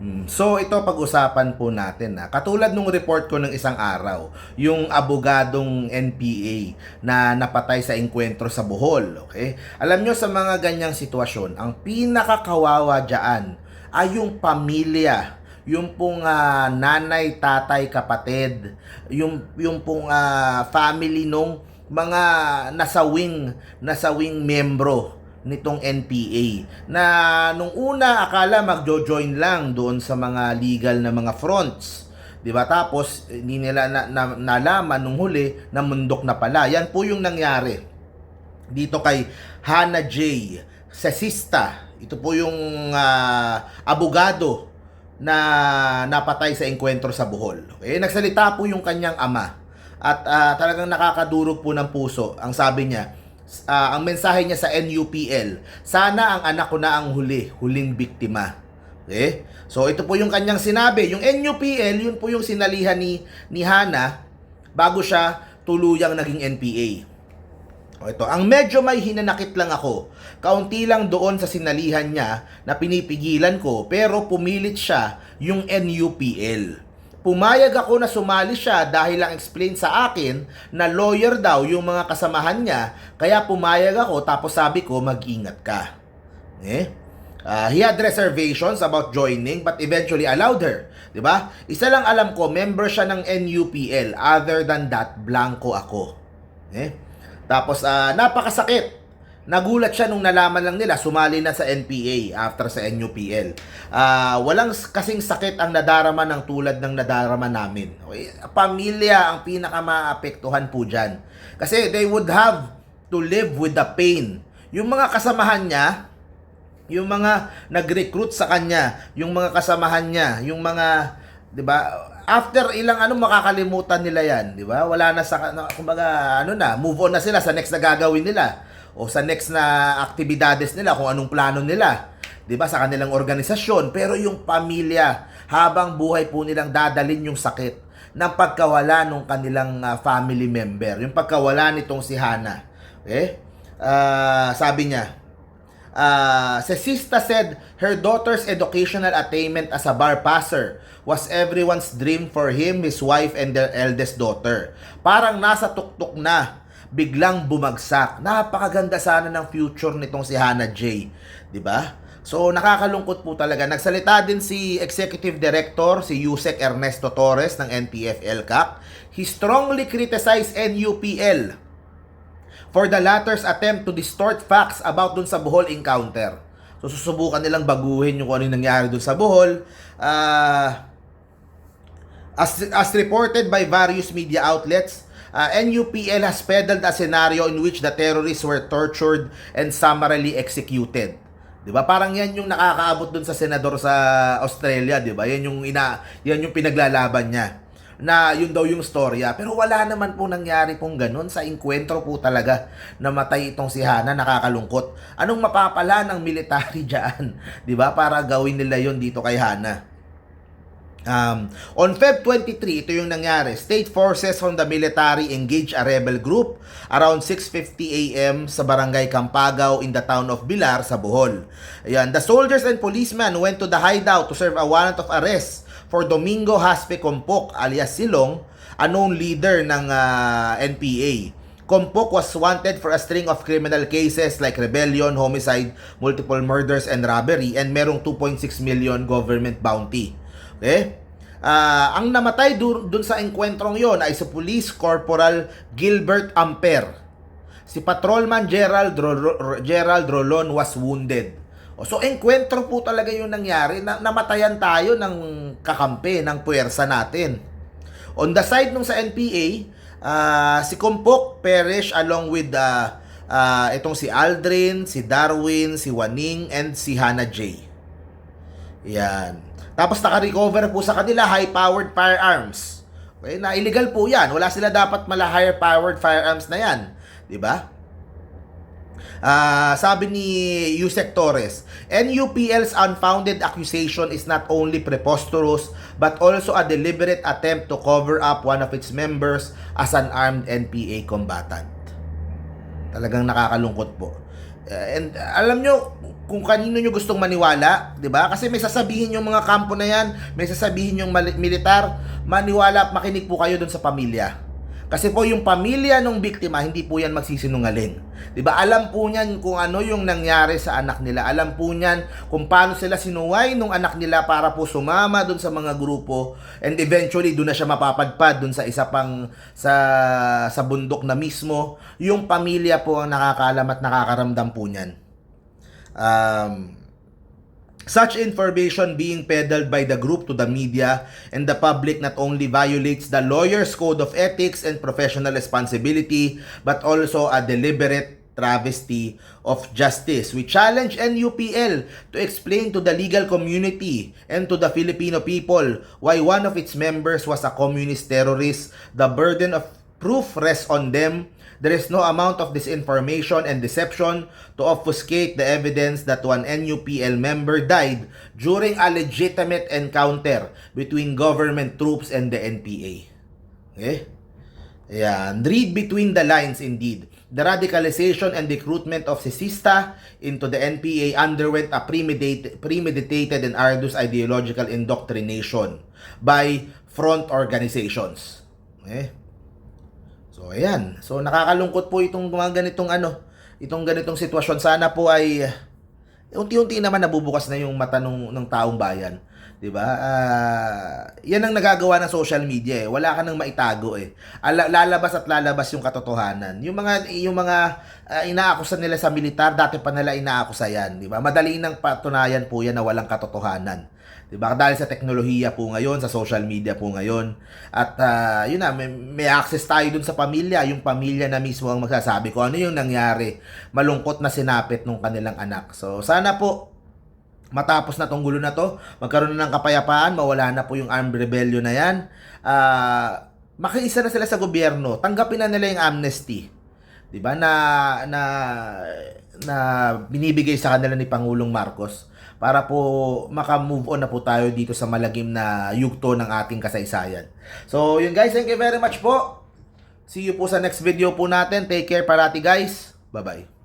Mm, So ito pag-usapan po natin na katulad nung report ko ng isang araw, yung abogadong NPA na napatay sa engkwentro sa Bohol, okay? Alam nyo sa mga ganyang sitwasyon, ang pinakakawawa diyan ay yung pamilya, yung pong ah, nanay, tatay, kapatid, yung yung pong ah, family nung mga nasawing nasawing membro nitong NPA na nung una akala magjo-join lang doon sa mga legal na mga fronts. 'Di ba? Tapos hindi nila na, na, nalaman nung huli na mundok na pala. Yan po yung nangyari dito kay Hannah J. Sesista. Ito po yung ah, abogado na napatay sa engkwentro sa Bohol. Okay? Nagsalita po yung kanyang ama. At ah, talagang nakakadurog po ng puso. Ang sabi niya, ah, ang mensahe niya sa NUPL, sana ang anak ko na ang huli, huling biktima. Okay? So ito po yung kanyang sinabi. Yung NUPL, yun po yung sinalihan ni, ni Hana bago siya tuluyang naging NPA. O ito, ang medyo may hinanakit lang ako. Kaunti lang doon sa sinalihan niya na pinipigilan ko pero pumilit siya yung NUPL. Pumayag ako na sumali siya dahil lang explain sa akin na lawyer daw yung mga kasamahan niya kaya pumayag ako tapos sabi ko mag-ingat ka. Eh? Ah, he had reservations about joining but eventually allowed her. 'Di ba? Isa lang alam ko, member siya ng NUPL. Other than that, blanco ako. Eh? Tapos ah, napakasakit. Nagulat siya nung nalaman lang nila sumali na sa NPA after sa NUPL. Ah, walang kasing sakit ang nadarama ng tulad ng nadarama namin. Okay? Pamilya ang pinakamaapektuhan po dyan. Kasi they would have to live with the pain. Yung mga kasamahan niya, yung mga nag-recruit sa kanya, yung mga kasamahan niya, yung mga 'di ba? After ilang ano makakalimutan nila 'yan, 'di ba? Wala na sa kumbaga ano na, move on na sila sa next na gagawin nila o sa next na aktibidades nila kung anong plano nila. 'Di ba? Sa kanilang organisasyon, pero yung pamilya habang buhay po nilang dadalin yung sakit ng pagkawala ng kanilang ah, family member, yung pagkawala nitong si Hana. Okay? Ah, sabi niya, Uh, Cecista said her daughter's educational attainment as a bar passer was everyone's dream for him, his wife, and their eldest daughter. Parang nasa tuktok na, biglang bumagsak. Napakaganda sana ng future nitong si Hannah J. 'Di ba? So nakakalungkot po talaga. Nagsalita din si Executive Director, si Yusek Ernesto Torres ng NPF LCAC. He strongly criticized NUPL for the latter's attempt to distort facts about dun sa Bohol encounter. So susubukan nilang baguhin yung kung ano yung nangyari dun sa Bohol. Ah, as, as reported by various media outlets, uh, NUPL has peddled a scenario in which the terrorists were tortured and summarily executed. 'Di ba? Parang 'yan yung nakakaabot dun sa senador sa Australia, 'di ba? Yan yung ina, yan yung pinaglalaban niya na yun daw yung storya. Pero wala naman po nangyari pong ganun. Sa enkwentro po talaga namatay itong si Hana, nakakalungkot. Anong mapapala ng military dyan? di ba Para gawin nila yon dito kay Hana. Um, on Feb 23, ito yung nangyari. State forces from the military engaged a rebel group around 6.50 a.m. sa barangay Campagaw in the town of Bilar sa Bohol. Ayan, the soldiers and policemen went to the hideout to serve a warrant of arrest for Domingo Haspe Compok alias Silong, a known leader ng ah, NPA. Compok was wanted for a string of criminal cases like rebellion, homicide, multiple murders, and robbery and merong 2.6 million government bounty. Okay? Ah, ang namatay dun, dun sa engkwentrong yon ay si Police Corporal Gilbert Amper. Si Patrolman Gerald, Ro- Gerald Rolon was wounded. O, So, enkwentro po talaga yung nangyari. Na, namatayan tayo ng kakampi, ng puwersa natin. On the side nung sa NPA, ah, si Kompok perish along with ah, ah, itong si Aldrin, si Darwin, si Waning, and si Hannah J. Yan. Tapos naka-recover po sa kanila high-powered firearms. Okay, na illegal po 'yan. Wala sila dapat mala higher-powered firearms na 'yan, 'di ba? Ah, sabi ni Yusek Torres, NUPL's unfounded accusation is not only preposterous but also a deliberate attempt to cover up one of its members as an armed NPA combatant. Talagang nakakalungkot po. Uh, and alam nyo, kung kanino nyo gustong maniwala, 'di ba? Kasi may sasabihin yung mga kampo na 'yan, may sasabihin yung militar, maniwala at makinig po kayo doon sa pamilya. Kasi po yung pamilya ng biktima, hindi po yan magsisinungaling. 'Di ba? Alam po niyan kung ano yung nangyari sa anak nila. Alam po niyan kung paano sila sinuway nung anak nila para po sumama doon sa mga grupo and eventually doon na siya mapapadpad doon sa isa pang sa sa bundok na mismo. Yung pamilya po ang nakakaalam at nakakaramdam po niyan. Um, Such information being peddled by the group to the media and the public not only violates the lawyer's code of ethics and professional responsibility, but also a deliberate travesty of justice. We challenge NUPL to explain to the legal community and to the Filipino people why one of its members was a communist terrorist. The burden of proof rests on them. There is no amount of disinformation and deception to obfuscate the evidence that one NUPL member died during a legitimate encounter between government troops and the NPA. Okay? Ayan. Read between the lines indeed. The radicalization and recruitment of Sisista into the NPA underwent a premeditated, premeditated and arduous ideological indoctrination by front organizations. Okay? So, ayan. So, nakakalungkot po itong mga ganitong ano, itong ganitong sitwasyon. Sana po ay eh, unti-unti naman nabubukas na yung mata ng, ng taong bayan. 'Di ba? Ah, 'yan ang nagagawa ng social media eh. Wala ka nang maitago eh. Ala- lalabas at lalabas yung katotohanan. Yung mga yung mga ah, inaakusa nila sa militar, dati pa nila inaakusa 'yan, 'di ba? Madali nang patunayan po 'yan na walang katotohanan. 'Di ba? Dahil sa teknolohiya po ngayon, sa social media po ngayon. At ah, yun na, may, may access tayo dun sa pamilya. Yung pamilya na mismo ang magsasabi ko ano yung nangyari. Malungkot na sinapit nung kanilang anak. So, sana po matapos na tong gulo na to, magkaroon na ng kapayapaan, mawala na po yung armed rebellion na yan. Ah, makiisa na sila sa gobyerno. Tanggapin na nila yung amnesty. 'Di ba? Na na na binibigay sa kanila ni Pangulong Marcos para po maka-move on na po tayo dito sa malagim na yugto ng ating kasaysayan. So, yun guys, thank you very much po. See you po sa next video po natin. Take care parati guys. Bye-bye.